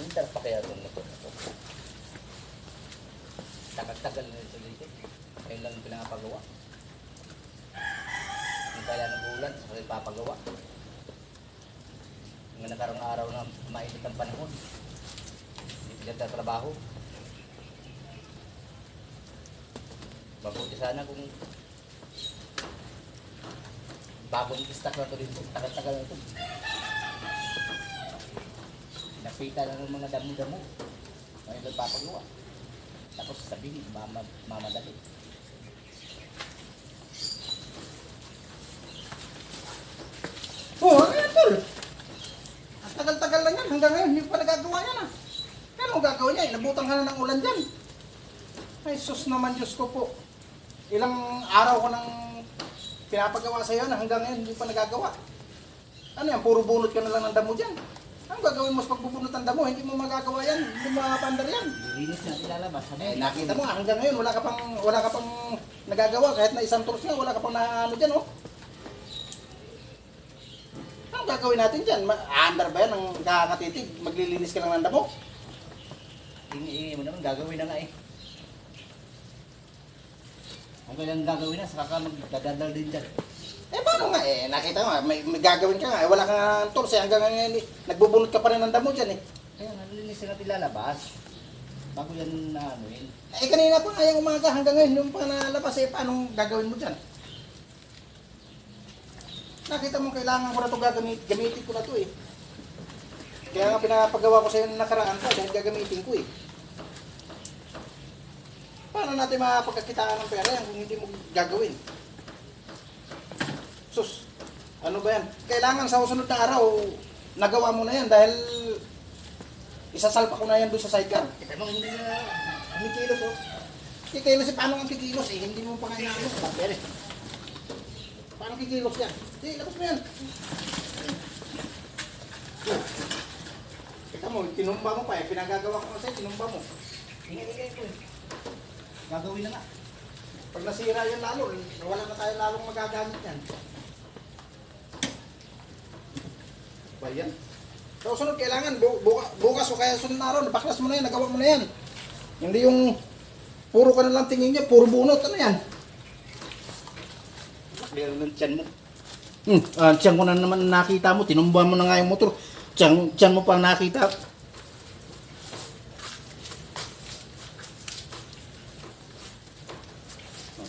Anong darap pa kaya itong lapon ako? Tagal-tagal na ito dito. Ngayon lang pinapagawa. Ang kaya ng ulan, saka ipapagawa. Nga nakarang araw na mainit ang panahon. Hindi pinagtatrabaho. Mabuti sana kung bagong istak na ito dito. Tagal-tagal na ito. Napita na ng mga damo-damo. Ngayon lang papagawa. Tapos sabihin, mama, mamadali. Oh, ano tol? Ang tagal-tagal lang yan. Hanggang ngayon, hindi pa nagagawa yan, ah. Ano gagawin niya? Inabutan ka na ng ulan dyan. Ay, sus naman, Diyos ko po. Ilang araw ko nang pinapagawa sa iyo na hanggang ngayon hindi pa nagagawa. Ano yan, puro bunot ka na lang ng damo dyan. Anong gagawin mo sa pagbubunot ng damo? Hindi mo magagawa yan. Hindi mo mapandar yan. Linis na ilalabas. Eh, nakita mo hanggang ngayon, wala ka pang, wala ka pang nagagawa. Kahit na isang tours nga, wala ka pang naano dyan, oh. Anong gagawin natin dyan? Aandar ba yan ang kakatitig? Maglilinis ka lang ng damo? Hingi-hingi mo naman, gagawin na nga eh. Ang kailang gagawin na, saka ka magdadadal din dyan. Paano nga? Eh, nakita mo, may, may gagawin ka nga. Eh, wala kang tours eh. Hanggang ngayon, eh, nagbubunot ka pa rin ng damo dyan, eh. Kaya nalilinis na ilalabas. Bago yan na ano yun. Eh, kanina pa nga yung umaga, hanggang ngayon, yung pa nalabas, eh, paano gagawin mo dyan? Nakita mo, kailangan ko na ito gagamit, gamitin ko na ito, eh. Kaya nga pinapagawa ko sa yung nakaraan pa, dahil gagamitin ko, eh. Paano natin mapagkakitaan ng pera yan kung hindi mo gagawin? Sus, ano ba yan? Kailangan sa susunod na araw, nagawa mo na yan dahil isasalpa ko na yan doon sa sidecar. Kita mo hindi na Kumikilos, oh. Kikilos, eh, paano ang kikilos eh? Hindi mo pa kaya ano. Pero, Paano kikilos yan? Hindi, labas mo yan. Kita mo, tinumba mo pa eh. Pinagagawa ko kasi, tinumba mo. hingi-hingi ko eh. Gagawin na nga. Pag nasira yan lalo, eh, wala na tayo lalong magagamit yan. Bayan. So, sunod, kailangan bu buka, bukas o kaya sunod na araw, napaklas mo na yan, nagawa mo na yan. Hindi yung puro ka na lang tingin niya, puro bunot, ano yan? Meron ng tiyan mo. Hmm, uh, tiyan ko na naman nakita mo, tinumba mo na nga yung motor. Tiyan, tiyan mo pang nakita. Oh,